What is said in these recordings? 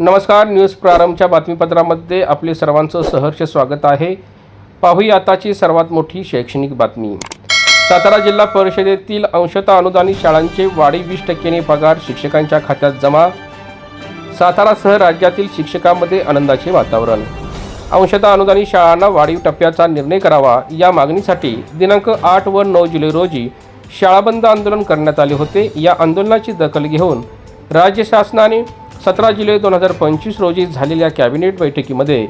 नमस्कार न्यूज प्रारंभच्या बातमीपत्रामध्ये आपले सर्वांचं सहर्ष स्वागत आहे. पाहूया आताची सर्वात मोठी शैक्षणिक बातमी. सातारा जिल्हा परिषदेतील अंशतः अनुदानित शाळांचे वाढी वीस टक्क्याने पगार शिक्षकांच्या खात्यात जमा. सातारासह राज्यातील शिक्षकांमध्ये आनंदाचे वातावरण. अंशता अनुदानित शाळांना वाढीव टप्प्याचा निर्णय करावा या मागणीसाठी दिनांक आठ व नऊ जुलै रोजी शाळाबंद आंदोलन करण्यात आले होते. या आंदोलनाची दखल घेऊन राज्य शासनाने सतरा जुलै दोन हजार पंचवीस रोजी झालेल्या कॅबिनेट बैठकीमध्ये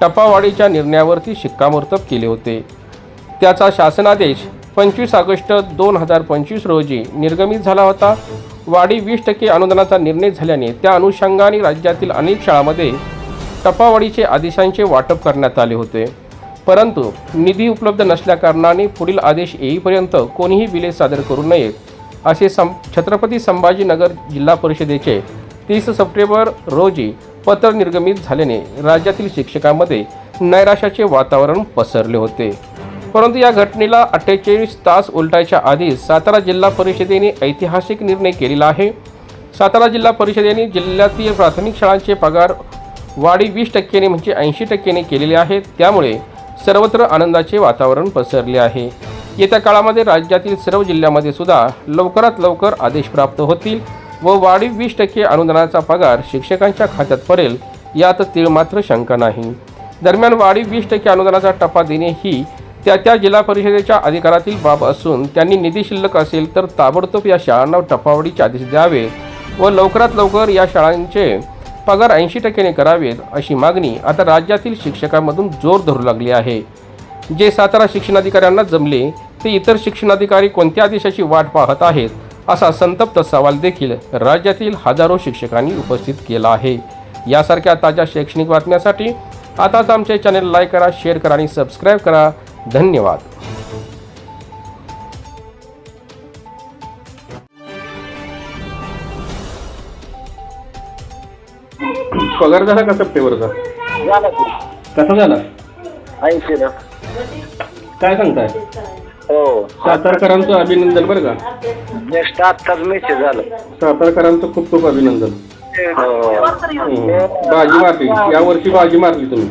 टपावाडीच्या निर्णयावरती शिक्कामोर्तब केले होते. त्याचा शासनादेश पंचवीस ऑगस्ट दोन हजार पंचवीस रोजी निर्गमित झाला होता. वाढी वीस टक्के अनुदानाचा निर्णय झाल्याने त्या अनुषंगाने राज्यातील अनेक शाळांमध्ये टपावाडीचे आदेशांचे वाटप करण्यात आले होते. परंतु निधी उपलब्ध नसल्याकारणाने पुढील आदेश येईपर्यंत कोणीही बिले सादर करू नयेत असे सं छत्रपती संभाजीनगर जिल्हा परिषदेचे तीस सप्टेंबर रोजी पत्र निर्गमित झाल्याने राज्यातील शिक्षकांमध्ये नैराश्याचे वातावरण पसरले होते. परंतु या घटनेला अठ्ठेचाळीस तास उलटायच्या आधीच सातारा जिल्हा परिषदेने ऐतिहासिक निर्णय केलेला आहे. सातारा जिल्हा परिषदेने जिल्ह्यातील प्राथमिक शाळांचे पगार वाढी वीस टक्क्याने म्हणजे ऐंशी टक्क्याने केलेले आहेत त्यामुळे सर्वत्र आनंदाचे वातावरण पसरले आहे. येत्या काळामध्ये राज्यातील सर्व जिल्ह्यामध्ये सुद्धा लवकरात लवकर आदेश प्राप्त होतील. व वाढीव वीस टक्के अनुदानाचा पगार शिक्षकांच्या खात्यात पडेल यात तीळ मात्र शंका नाही. दरम्यान वाढीव वीस टक्के अनुदानाचा टप्पा देणे ही त्या त्या जिल्हा परिषदेच्या अधिकारातील बाब असून त्यांनी निधी शिल्लक असेल तर ताबडतोब या शाळांना टप्पावाढीचे आदेश द्यावे व लवकरात लवकर या शाळांचे पगार ऐंशी टक्क्याने करावेत अशी मागणी आता राज्यातील शिक्षकांमधून जोर धरू लागली आहे. जे सातारा शिक्षणाधिकाऱ्यांना जमले ते इतर शिक्षणाधिकारी कोणत्या आदेशाची वाट पाहत आहेत? असा संतप्त सवाल देखील राज्यातील हजारो शिक्षकांनी उपस्थित केला आहे. यासारख्या ताज्या शैक्षणिक बातम्यासाठी आताच आमचे चॅनल लाईक करा शेअर करा आणि सबस्क्राईब करा. धन्यवाद. पगार झाला का सप्टेंबरचा झालं की. कसा झाला? ऐंशी ना काय सांगताय? हो. सातारकरांचं अभिनंदन बरं का? नेक्स्ट आत्ताच मेसेज झालं सातारकरांचं खूप खूप अभिनंदन. हो. हम्म. बाजी मारली या वर्षी बाजी मारली तुम्ही.